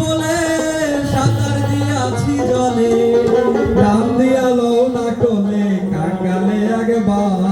বলে সাঁতার দিয়াছি জলে। না কলে আগে বা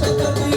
Thank you.